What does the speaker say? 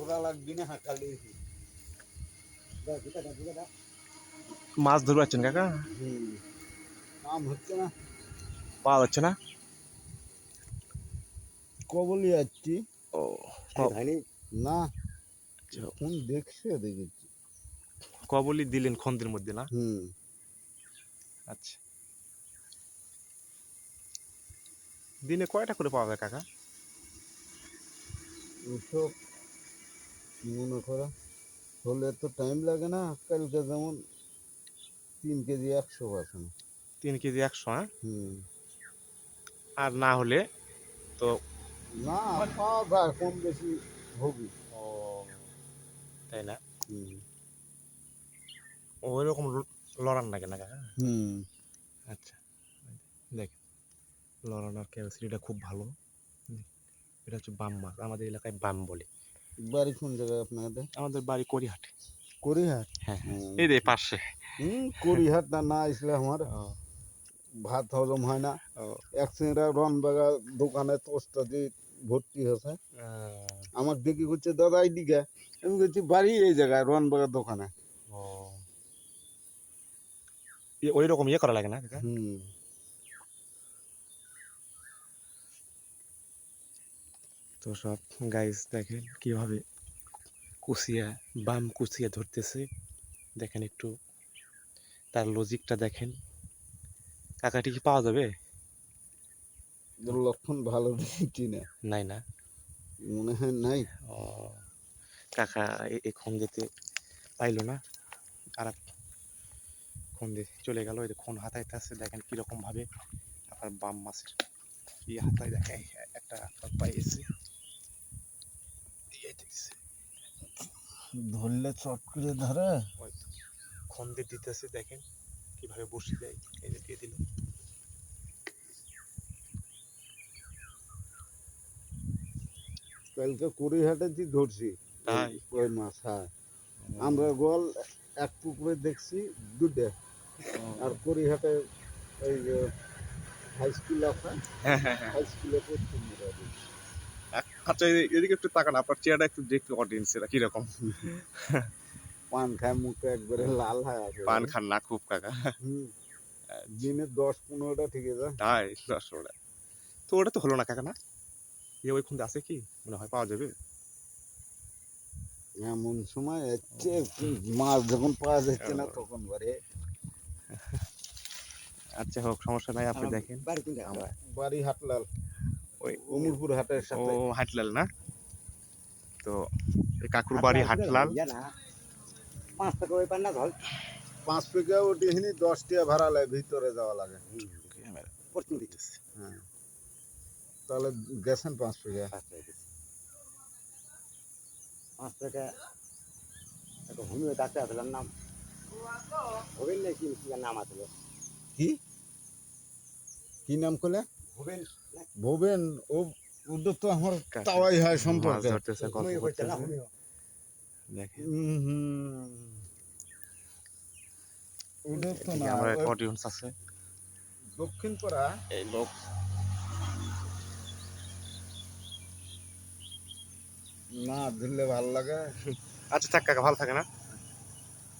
ঘোরা লাগবে না হাঁকা মাছ ধরে পাচ্ছেন কাকা? নাম হচ্ছে না। পাওয়া যাচ্ছে না? কবলি যাচ্ছি ও না। আচ্ছা। কোন দেখছে দেখেছি। কবলি দিলেন খন্দের মধ্যে না? হুম। আচ্ছা। দিনে কয়টা করে পাওয়া যায় কাকা? ওসব মনে করো। হলে তো টাইম লাগে না কালকে যেমন তিন কেজি একশো আছে না তিন কেজি একশো হ্যাঁ? আর না হলে তো না পাওয়া যায় কম বেশি হবি ও তাই না? ওই রকম লড়ান লাগে না কাকা হুম। আচ্ছা দেখ লড়ানোর ক্যাপাসিটিটা খুব ভালো। এটা হচ্ছে বাম মাছ আমাদের এলাকায় বাম বলে। বাড়ি কোন জায়গায় আপনাদের? আমাদের বাড়ি করিহাটে। করিহাট? হ্যাঁ এই রে পাশে। হুম করিহাট না না আসলে আমার। ভাত হজম হয় না। এক সিংড়া রনবাগা দোকানে তোস্তা দিয়ে ভর্তি হয়েছে। আমার দেখি করছে দাদা এইদিকে। আমি বলছি বাড়ি এই জায়গায় রনবাগার দোকানে। ওই রকম ইয়ে করা লাগে না? হুম। তো সব গাইস দেখেন কীভাবে কুচিয়া বাম কুচিয়া ধরতেছে। দেখেন একটু তার লজিকটা দেখেন। কাকাটি কি পাওয়া যাবে? লক্ষণ ভালো দেখছি না? নাই না। মনে হয় নাই। ও কাকা এ- এই খন্দেতে পাইলো না। আর এক খন্দে চলে গেল এই যে খন হাতাইতে আছে দেখেন কীরকম ভাবে আপনার বাম মাছের ইয়ে হাতায় দেখে এই একটা পাইয়েছে দিয়ে দিচ্ছে ধরলে চট করে ধরে। ওই খন্দে দিতেছে দেখেন কীভাবে বসে দেয় এই যে দিয়ে দিল। কালকে করিহাটে যে ধরছি। তাই? ওই মাছ হ্যাঁ। আমরা গোয়াল এক পুকুরে দেখছি দুটো আর করিহাটে ওই যে হাই স্কুল আছে। হাই স্কুলে দেখছি। আচ্ছা এদিকে একটু তাকান আপনার চেয়ারটা একটু দেখতে অডিয়েন্সেরা কীরকম? পান খায় মুখে একবারে লাল হয়ে আছে পান খান না খুব কাকা। দিনে দশ পনেরোটা ঠিক আছে। তাই দশ ওটা তো ওটা তো হলো না কাকা না? এ ওই খুন্দে আছে কি? মনে হয় পাওয়া যাবে। এমন সময় হচ্ছে মাছ যখন পাওয়া যাচ্ছে না তখন বারে আচ্ছা হোক সমস্যা নাই আপনি দেখেন। বাড়ি হাটলাল। ওই অমরপুর হাটের ও হাটলাল না? তো কাকুর বাড়ি হাটলাল পাঁচ টাকা ওই পান না ধর। পাঁচ ওটিহিনি দশ টিয়া ভাড়া লাগে ভিতরে যাওয়া লাগে। পশ্চিম দিকে। হ্যাঁ। তাহলে গেছেন পাঁচ টাকা। পাঁচ টাকা একটা হোমিও ডাক্তার আসলাম নাম ভোবেন না কি কি নাম আসলো কি? কি নাম করলে ভোবেন ও ওদের তো আমার তাওয়াই হয় সম্পর্কে। অডিয়েন্স আছে। দক্ষিণ পাড়া। এই লোক। না ধরলে ভালো লাগে। আচ্ছা থাক কাকা ভালো থাকে না